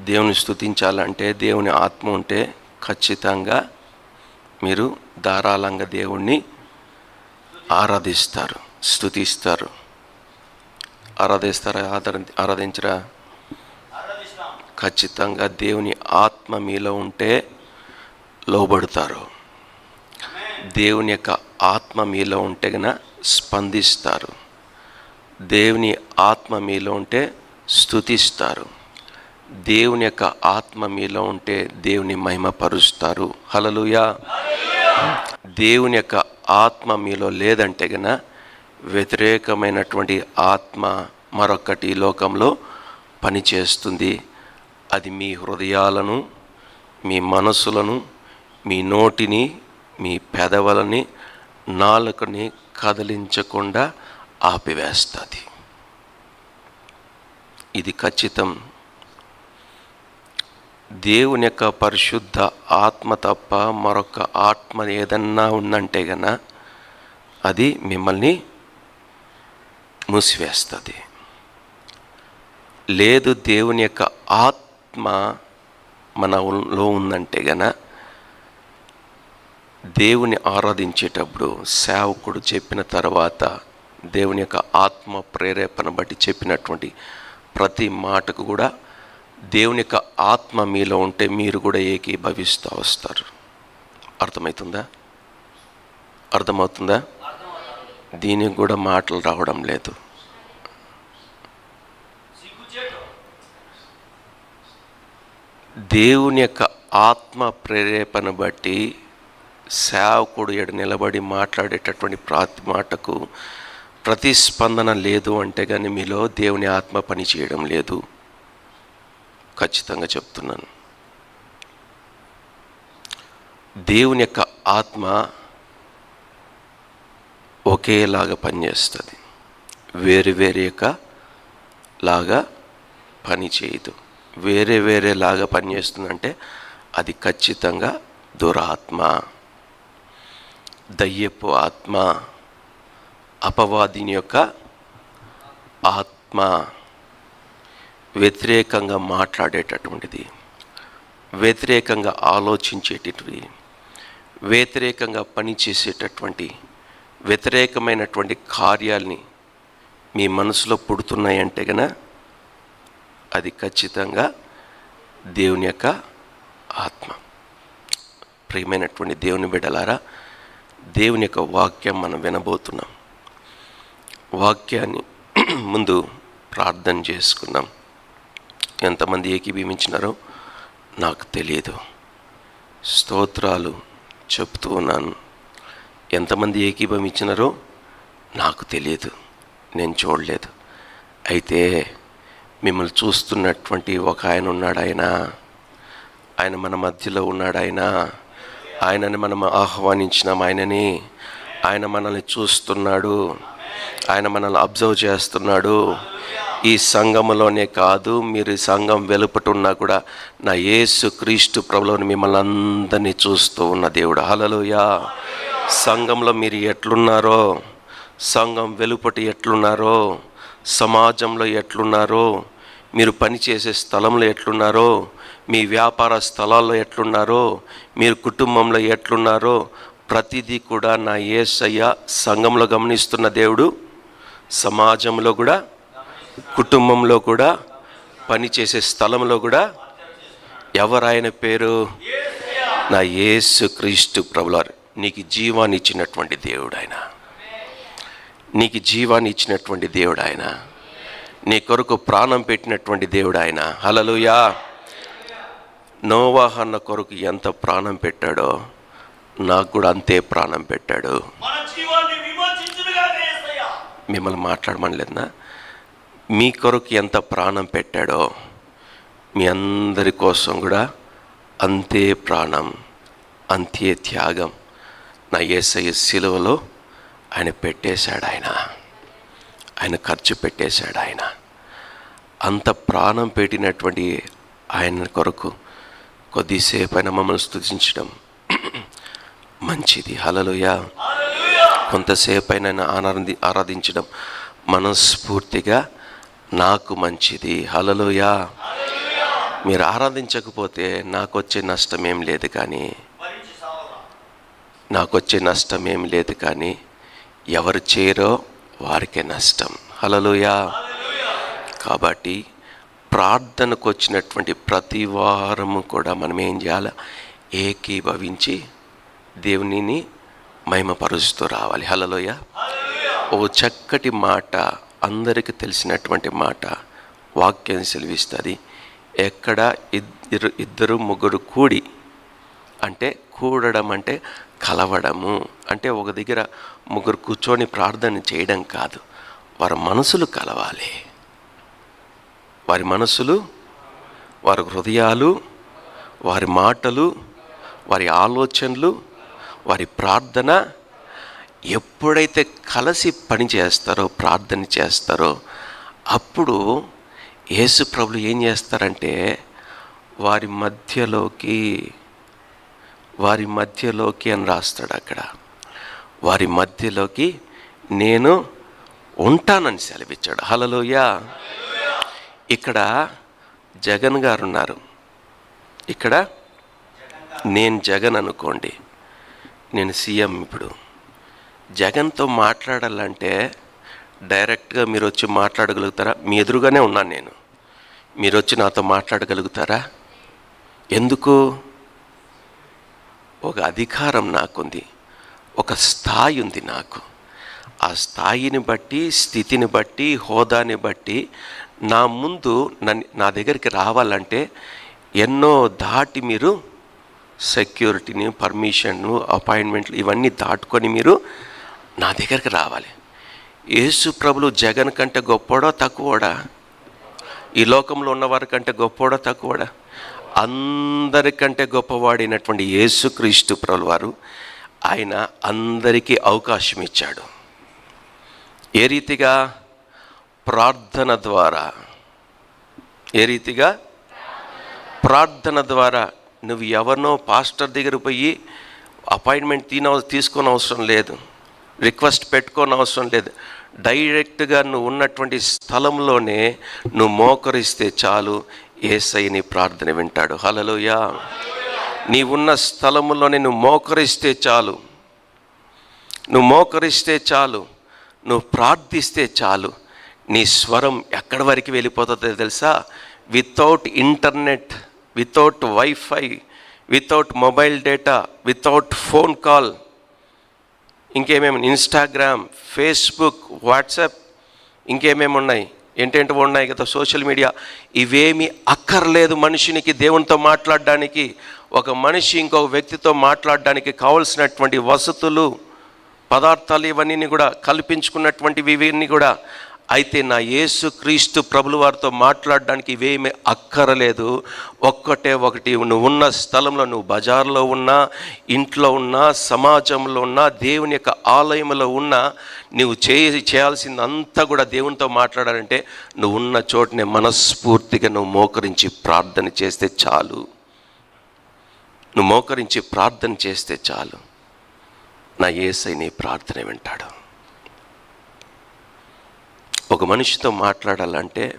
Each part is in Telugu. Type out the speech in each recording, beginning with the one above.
దేవుని స్థుతించాలంటే దేవుని ఆత్మ ఉంటే ఖచ్చితంగా మీరు ధారాళంగా దేవుణ్ణి ఆరాధిస్తారు స్థుతిస్తారు ఆరాధిస్తారా ఆదర ఆరాధించరా? ఖచ్చితంగా దేవుని ఆత్మ మీలో ఉంటే లోబడతారు. దేవుని యొక్క ఆత్మ మీలో ఉంటే గన స్పందిస్తారు. దేవుని ఆత్మ మీలో ఉంటే స్థుతిస్తారు దేవుని యొక్క ఆత్మ మీలో ఉంటే దేవుని మహిమపరుస్తారు. హలలుయా దేవుని యొక్క ఆత్మ మీలో లేదంటే గన వ్యతిరేకమైనటువంటి ఆత్మ మరొకటి లోకంలో పనిచేస్తుంది. అది మీ హృదయాలను మీ మనసులను మీ నోటిని మీ పెదవులని నాలుకని కదిలించకుండా ఆపివేస్తుంది. ఇది ఖచ్చితం దేవుని యొక్క పరిశుద్ధ ఆత్మ తప్ప మరొక ఆత్మ ఏదన్నా ఉందంటే గన అది మిమ్మల్ని మూసివేస్తుంది. లేదు దేవుని యొక్క ఆత్మ మనలో ఉందంటే గన దేవుని ఆరాధించేటప్పుడు సేవకుడు చెప్పిన తర్వాత దేవుని యొక్క ఆత్మ ప్రేరేపణ బట్టి చెప్పినటువంటి ప్రతి మాటకు కూడా దేవుని యొక్క ఆత్మ మీలో ఉంటే మీరు కూడా ఏకీభవిస్తూ వస్తారు. అర్థమవుతుందా అర్థమవుతుందా? దీనికి కూడా మాటలు రావడం లేదు. దేవుని యొక్క ఆత్మ ప్రేరేపణ బట్టి సేవకుడు ఎడ నిలబడి మాట్లాడేటటువంటి ప్రతి మాటకు ప్రతిస్పందన లేదు అంటే కానీ మీలో దేవుని ఆత్మ పని చేయడం లేదు. ఖచ్చితంగా చెప్తున్నాను. దేవుని యొక్క ఆత్మ ఒకేలాగా పనిచేస్తుంది. వేరు వేరే యొక్క లాగా పని చేయదు. వేరే వేరే లాగా పనిచేస్తుందంటే అది ఖచ్చితంగా దురాత్మ. దయ్యపు ఆత్మ. అపవాదిని యొక్క ఆత్మ. వ్యతిరేకంగా మాట్లాడేటటువంటిది వ్యతిరేకంగా ఆలోచించేటటువంటిది వ్యతిరేకంగా పనిచేసేటటువంటి వ్యతిరేకమైనటువంటి కార్యాల్ని మీ మనసులో పుడుతున్నాయంటే గన అది ఖచ్చితంగా దేవుని యొక్క ఆత్మ. ప్రియమైనటువంటి దేవుని బిడలారా దేవుని యొక్క వాక్యం మనం వినబోతున్నాం. వాక్యాన్ని ముందు ప్రార్థన చేసుకున్నాం ఎంతమంది ఏకీభవించినారో నాకు తెలియదు. స్తోత్రాలు చెప్తూ ఉన్నాను. ఎంతమంది ఏకీభవించినారో నాకు తెలియదు. నేను చూడలేదు. అయితే మిమ్మల్ని చూస్తున్నటువంటి ఒక ఆయన ఉన్నాడు ఆయన ఆయన మన మధ్యలో ఉన్నాడు ఆయన ఆయనని మనం ఆహ్వానించినాం. ఆయనని ఆయన మనల్ని చూస్తున్నాడు. ఆయన మనల్ని అబ్జర్వ్ చేస్తున్నాడు. ఈ సంఘంలోనే కాదు మీరు ఈ సంఘం వెలుపటున్నా కూడా నా యేసు క్రీస్తు ప్రభులోని మిమ్మల్ని అందరినీ చూస్తూ ఉన్న దేవుడు. హలలుయా సంఘంలో మీరు ఎట్లున్నారో సంఘం వెలుపటి ఎట్లున్నారో సమాజంలో ఎట్లున్నారో మీరు పనిచేసే స్థలంలో ఎట్లున్నారో మీ వ్యాపార స్థలాల్లో ఎట్లున్నారో మీరు కుటుంబంలో ఎట్లున్నారో ప్రతిదీ కూడా నా ఏసయ్య సంఘంలో గమనిస్తున్న దేవుడు. సమాజంలో కూడా కుటుంబంలో కూడా పనిచేసే స్థలంలో కూడా ఎవరాయన పేరు? నా యేసు క్రీస్తు ప్రభులారు నీకు జీవాన్ని ఇచ్చినటువంటి దేవుడు ఆయన నీకు జీవాన్ని ఇచ్చినటువంటి దేవుడు ఆయన నీ కొరకు ప్రాణం పెట్టినటువంటి దేవుడు ఆయన హలలుయా నోవాహన్న కొరకు ఎంత ప్రాణం పెట్టాడో నాకు కూడా అంతే ప్రాణం పెట్టాడు. మిమ్మల్ని మాట్లాడమనలేదనా? మీ కొరకు ఎంత ప్రాణం పెట్టాడో మీ అందరి కోసం కూడా అంతే ప్రాణం అంతే త్యాగం నా ఏసయ్య సిలువలో ఆయన పెట్టేశాడు ఆయన. ఆయన ఖర్చు పెట్టేశాడు ఆయన. అంత ప్రాణం పెట్టినటువంటి ఆయన కొరకు కొద్దిసేపు అయినా మమ్మల్ని స్తుతించడం మంచిది. హలలుయా కొంతసేపు అయినా ఆనంది ఆరాధించడం మనస్ఫూర్తిగా నాకు మంచిది. హలలుయా మీరు ఆరాధించకపోతే నాకు వచ్చే నష్టం ఏం లేదు కానీ నాకు వచ్చే నష్టం ఏం లేదు కానీ ఎవరు చేరో వారికే నష్టం. హలలుయా కాబట్టి ప్రార్థనకు వచ్చినటువంటి ప్రతి వారము కూడా మనం ఏం చేయాలి? ఏకీభవించి దేవునిని మహిమపరుస్తూ రావాలి. హలలోయ ఓ చక్కటి మాట అందరికీ తెలిసినటువంటి మాట వాక్యం సెలవిస్తుంది. ఎక్కడ ఇద్దరు ఇద్దరు ముగ్గురు కూడి అంటే కూడడం అంటే కలవడము అంటే ఒక దగ్గర ముగ్గురు కూర్చొని ప్రార్థన చేయడం కాదు. వారి మనసులు కలవాలి. వారి మనసులు వారి హృదయాలు వారి మాటలు వారి ఆలోచనలు వారి ప్రార్థన ఎప్పుడైతే కలిసి పని చేస్తారో ప్రార్థన చేస్తారో అప్పుడు యేసు ప్రభులు ఏం చేస్తారంటే వారి మధ్యలోకి వారి మధ్యలోకి అని రాస్తాడు అక్కడ. వారి మధ్యలోకి నేను ఉంటానని సెలవిచ్చాడు. హలలోయ ఇక్కడ జగన్ గారు ఉన్నారు. ఇక్కడ నేను జగన్ అనుకోండి. నేను సీఎం ఇప్పుడు. జగన్తో మాట్లాడాలంటే డైరెక్ట్గా మీరు వచ్చి మాట్లాడగలుగుతారా? మీ ఎదురుగానే ఉన్నాను నేను. మీరు వచ్చి నాతో మాట్లాడగలుగుతారా? ఎందుకు? ఒక అధికారం నాకుంది. ఒక స్థాయి ఉంది నాకు. ఆ స్థాయిని బట్టి స్థితిని బట్టి హోదాని బట్టి నా ముందు నన్ను నా దగ్గరికి రావాలంటే ఎన్నో దాటి మీరు సెక్యూరిటీని పర్మిషన్ను అపాయింట్మెంట్లు ఇవన్నీ దాటుకొని మీరు నా దగ్గరికి రావాలి. యేసు ప్రభులు జగన్ కంటే గొప్పోడో తక్కువడా? ఈ లోకంలో ఉన్నవారి కంటే గొప్పోడో తక్కువడా? అందరికంటే గొప్పవాడైనటువంటి యేసుక్రీస్తు ప్రభుల వారు ఆయన అందరికీ అవకాశం ఇచ్చాడు. ఏ రీతిగా? ప్రార్థన ద్వారా. ఏ రీతిగా? ప్రార్థన ద్వారా. నువ్వు ఎవరినో పాస్టర్ దగ్గర పోయి అపాయింట్మెంట్ తీన తీసుకొని అవసరం లేదు. రిక్వెస్ట్ పెట్టుకోని అవసరం లేదు. డైరెక్ట్గా నువ్వు ఉన్నటువంటి స్థలంలోనే నువ్వు మోకరిస్తే చాలు ఏసై నీ ప్రార్థన వింటాడు. హలలోయా నీవున్న ఉన్న స్థలములోనే నువ్వు మోకరిస్తే చాలు. నువ్వు మోకరిస్తే చాలు. నువ్వు ప్రార్థిస్తే చాలు. నీ స్వరం ఎక్కడి వరకు వెళ్ళిపోతుందో తెలుసా? Without internet without wifi without mobile data without phone call ఇంకేమేమి ఇన్స్టాగ్రామ్ ఫేస్బుక్ వాట్సాప్ ఇంకేమేమి ఉన్నాయి? ఏంటేంటివి ఉన్నాయి కదా? సోషల్ మీడియా ఇవేమి అక్కర్లేదు మనిషినికి దేవునితో మాట్లాడడానికి. ఒక మనిషి ఇంకొక వ్యక్తితో మాట్లాడడానికి కావలసినటువంటి వసతులు పదార్థాలు ఇవన్నీ కూడా కల్పించుకున్నటువంటివి ఇవన్నీ కూడా అయితే నా యేసు క్రీస్తు ప్రభులు వారితో మాట్లాడడానికి ఇవేమి అక్కరలేదు. ఒక్కటే ఒకటి నువ్వు ఉన్న స్థలంలో నువ్వు బజార్లో ఉన్నా ఇంట్లో ఉన్నా సమాజంలో ఉన్నా దేవుని యొక్క ఆలయంలో ఉన్నా నువ్వు చేయ చేయాల్సిందంతా కూడా దేవునితో మాట్లాడాలంటే నువ్వు ఉన్న చోటనే మనస్ఫూర్తిగా నువ్వు మోకరించి ప్రార్థన చేస్తే చాలు. నువ్వు మోకరించి ప్రార్థన చేస్తే చాలు. నా ఏసై నీ ప్రార్థన వింటాడు. ఒక మనిషితో మాట్లాడాలంటే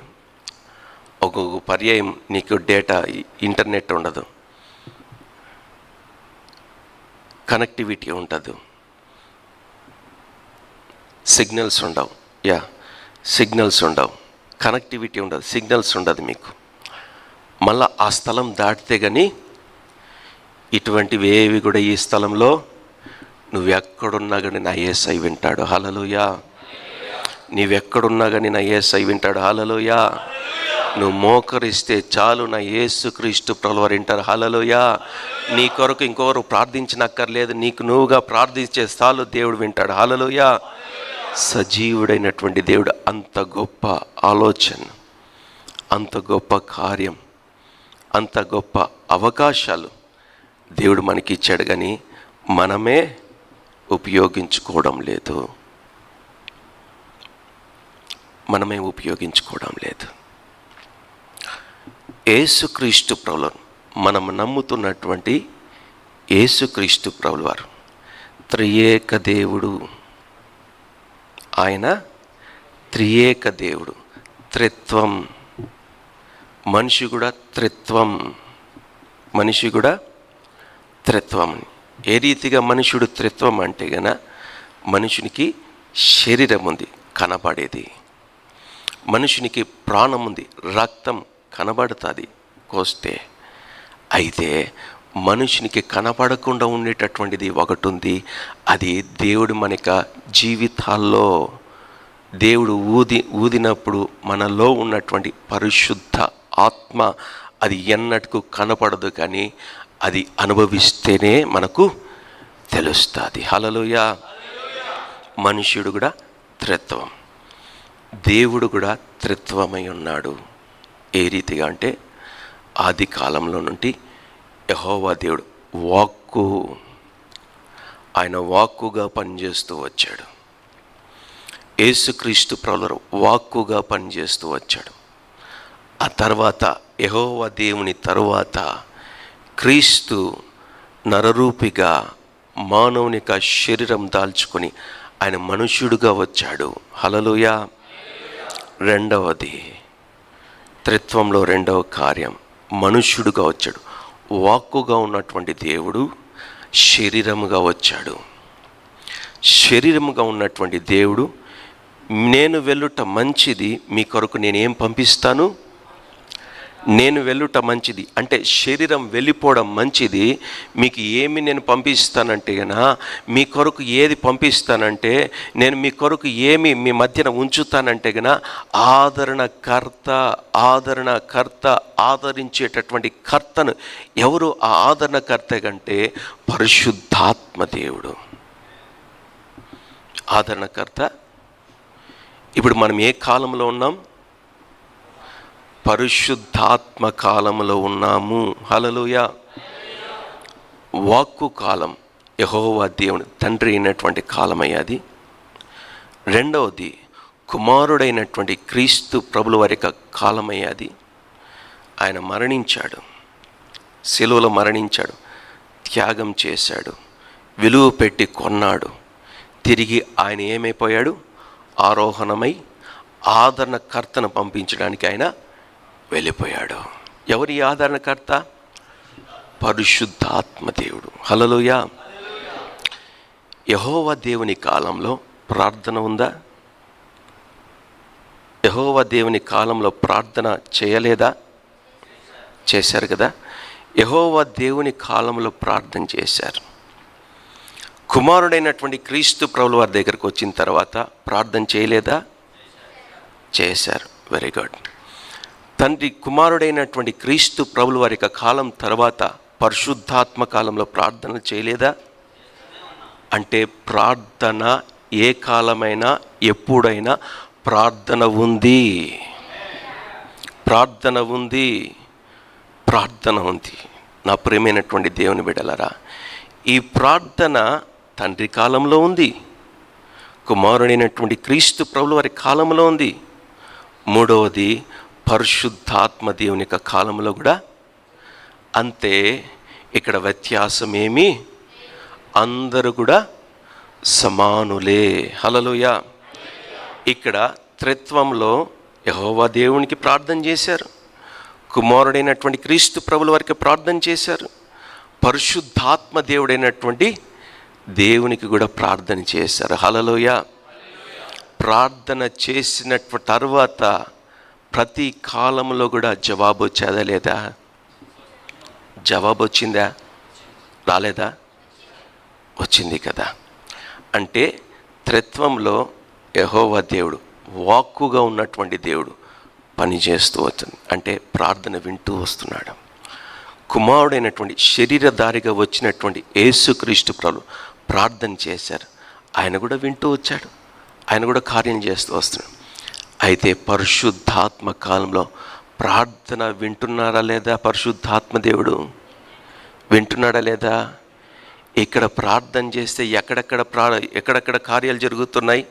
ఒక్కొక్క పర్యాయం నీకు డేటా ఇంటర్నెట్ ఉండదు. కనెక్టివిటీ ఉండదు. సిగ్నల్స్ ఉండవు. యా సిగ్నల్స్ ఉండవు. కనెక్టివిటీ ఉండదు. సిగ్నల్స్ ఉండదు మీకు. మళ్ళా ఆ స్థలం దాటితే కానీ ఇటువంటివి ఏవి కూడా ఈ స్థలంలో నువ్వు ఎక్కడున్నా కానీ నా ఏసై వింటాడు. హలలుయా నీవెక్కడున్నా కానీ నా ఏసై వింటాడు. హాలలోయా నువ్వు మోకరిస్తే చాలు నా యేసుక్రీస్తు ప్రభువారు వింటారు. హలలుయా నీ కొరకు ఇంకొకరు ప్రార్థించినక్కర్లేదు. నీకు నువ్వుగా ప్రార్థించే చాలు దేవుడు వింటాడు. హలలుయా సజీవుడైనటువంటి దేవుడు. అంత గొప్ప ఆలోచన. అంత గొప్ప కార్యం. అంత గొప్ప అవకాశాలు దేవుడు మనకి ఇచ్చాడు కానీ మనమే ఉపయోగించుకోవడం లేదు. మనమే ఉపయోగించుకోవడం లేదు. ఏసుక్రీస్తు ప్రభులు మనం నమ్ముతున్నటువంటి ఏసుక్రీస్తు ప్రభులు వారు. త్రియేక దేవుడు. ఆయన త్రియేక దేవుడు. త్రిత్వం. మనిషి కూడా త్రిత్వం. మనిషి కూడా త్రిత్వం. ఏ రీతిగా మనుషుడు త్రిత్వం అంటే గన మనుషునికి శరీరం ఉంది కనబడేది. మనుషునికి ప్రాణం ఉంది రక్తం కనబడుతుంది. కోస్తే అయితే మనుషునికి కనపడకుండా ఉండేటటువంటిది ఒకటి ఉంది అది దేవుడు మనక జీవితాల్లో దేవుడు ఊది ఊదినప్పుడు మనలో ఉన్నటువంటి పరిశుద్ధ ఆత్మ అది ఎన్నటికు కనపడదు కానీ అది అనుభవిస్తేనే మనకు తెలుస్తుంది. హలలోయ మనుష్యుడు కూడా త్రిత్వం దేవుడు కూడా త్రిత్వమై ఉన్నాడు. ఏ రీతిగా అంటే ఆది కాలంలో నుండి యహోవా దేవుడు వాక్కు ఆయన వాక్కుగా పనిచేస్తూ వచ్చాడు. యేసుక్రీస్తు ప్రభులు వాక్కుగా పనిచేస్తూ వచ్చాడు. ఆ తర్వాత యహోవా దేవుని తరువాత క్రీస్తు నరరూపిగా మానవునిక శరీరం దాల్చుకొని ఆయన మనుష్యుడుగా వచ్చాడు. హలలుయా రెండవది త్రిత్వంలో రెండవ కార్యం మనుష్యుడుగా వచ్చాడు. వాక్కుగా ఉన్నటువంటి దేవుడు శరీరముగా వచ్చాడు. శరీరముగా ఉన్నటువంటి దేవుడు నేను వెళ్ళుట మంచిది మీ కొరకు నేను ఏం పంపిస్తాను? నేను వెళ్ళుట మంచిది. అంటే శరీరం వెళ్ళిపోవడం మంచిది. మీకు ఏమి నేను పంపిస్తానంటే గన మీ కొరకు ఏది పంపిస్తానంటే నేను మీ కొరకు ఏమి మీ మధ్యన ఉంచుతానంటే గన ఆదరణకర్త ఆదరణకర్త ఆదరించేటటువంటి కర్తను ఎవరు ఆ ఆదరణకర్త కంటే? పరిశుద్ధాత్మ దేవుడు. ఆదరణకర్త ఇప్పుడు మనం ఏ కాలంలో ఉన్నాం? పరిశుద్ధాత్మ కాలంలో ఉన్నాము. హలలుయ వాక్కు కాలం యహోవా దేవుని తండ్రి అయినటువంటి కాలమయ్యాది రెండవది కుమారుడైనటువంటి క్రీస్తు ప్రభుల వారి యొక్క కాలమయ్యాది ఆయన మరణించాడు. సెలువలో మరణించాడు. త్యాగం చేశాడు. విలువ పెట్టి కొన్నాడు. తిరిగి ఆయన ఏమైపోయాడు? ఆరోహణమై ఆదరణకర్తను పంపించడానికి ఆయన వెళ్ళిపోయాడు. ఎవరి ఆదరణకర్త? పరిశుద్ధాత్మ దేవుడు. హలలోయ యహోవ దేవుని కాలంలో ప్రార్థన ఉందా? యహోవ దేవుని కాలంలో ప్రార్థన చేయలేదా? చేశారు కదా. యహోవ దేవుని కాలంలో ప్రార్థన చేశారు. కుమారుడైనటువంటి క్రీస్తు ప్రభుల వారి దగ్గరకు వచ్చిన తర్వాత ప్రార్థన చేయలేదా? చేశారు. వెరీ గుడ్ తండ్రి కుమారుడైనటువంటి క్రీస్తు ప్రభుల వారి యొక్క కాలం తర్వాత పరిశుద్ధాత్మ కాలంలో ప్రార్థన చేయలేదా? అంటే ప్రార్థన ఏ కాలమైనా ఎప్పుడైనా ప్రార్థన ఉంది. ప్రార్థన ఉంది. ప్రార్థన ఉంది. నా ప్రేమైనటువంటి దేవుని బిడలరా ఈ ప్రార్థన తండ్రి కాలంలో ఉంది. కుమారుడైనటువంటి క్రీస్తు ప్రభుల వారి కాలంలో ఉంది. మూడవది పరిశుద్ధాత్మ దేవుని యొక్క కాలంలో కూడా అంతే. ఇక్కడ వ్యత్యాసం ఏమి అందరూ కూడా సమానులే. హలలుయ ఇక్కడ త్రిత్వంలో యహోవా దేవునికి ప్రార్థన చేశారు. కుమారుడైనటువంటి క్రీస్తు ప్రభుల వారికి ప్రార్థన చేశారు. పరిశుద్ధాత్మ దేవుడైనటువంటి దేవునికి కూడా ప్రార్థన చేశారు. హలలోయ ప్రార్థన చేసిన తర్వాత ప్రతి కాలంలో కూడా జవాబు వచ్చేదా లేదా? జవాబు వచ్చిందా రాలేదా? వచ్చింది కదా. అంటే త్రిత్వంలో యహోవా దేవుడు వాక్కుగా ఉన్నటువంటి దేవుడు పనిచేస్తూ వస్తుంది. అంటే ప్రార్థన వింటూ వస్తున్నాడు. కుమారుడైనటువంటి శరీరధారిగా వచ్చినటువంటి యేసుక్రీస్తు ప్రభు ప్రార్థన చేశారు. ఆయన కూడా వింటూ వచ్చాడు. ఆయన కూడా కార్యం చేస్తూ వస్తున్నాడు. అయితే పరిశుద్ధాత్మ కాలంలో ప్రార్థన వింటున్నారా లేదా పరిశుద్ధాత్మ దేవుడు? వింటున్నాడా లేదా? ఇక్కడ ప్రార్థన చేస్తే ఎక్కడెక్కడ ప్రా ఎక్కడెక్కడ కార్యాలు జరుగుతున్నాయి?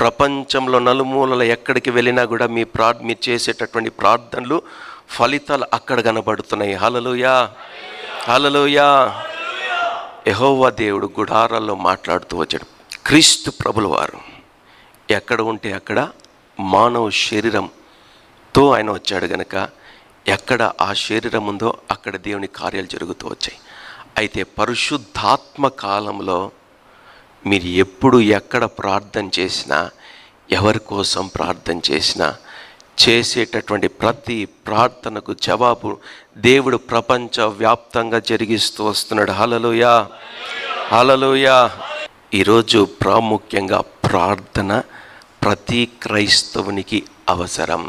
ప్రపంచంలో నలుమూలల ఎక్కడికి వెళ్ళినా కూడా మీ ప్రా మీరు చేసేటటువంటి ప్రార్థనలు ఫలితాలు అక్కడ కనబడుతున్నాయి. హలలుయా హలలుయా యహోవా దేవుడు గుడారాల్లో మాట్లాడుతూ వచ్చాడు. క్రీస్తు ప్రభులవారు ఎక్కడ ఉంటే అక్కడ మానవ శరీరంతో ఆయన వచ్చాడు గనక ఎక్కడ ఆ శరీరం ఉందో అక్కడ దేవుని కార్యాలు జరుగుతూ వచ్చాయి. అయితే పరిశుద్ధాత్మ కాలంలో మీరు ఎప్పుడు ఎక్కడ ప్రార్థన చేసినా ఎవరి కోసం ప్రార్థన చేసినా చేసేటటువంటి ప్రతి ప్రార్థనకు జవాబు దేవుడు ప్రపంచ వ్యాప్తంగా జరిగిస్తూ వస్తున్నాడు. హలలుయా హలలుయా ఈరోజు ప్రాముఖ్యంగా ప్రార్థన ప్రతి క్రైస్తవునికి అవసరం.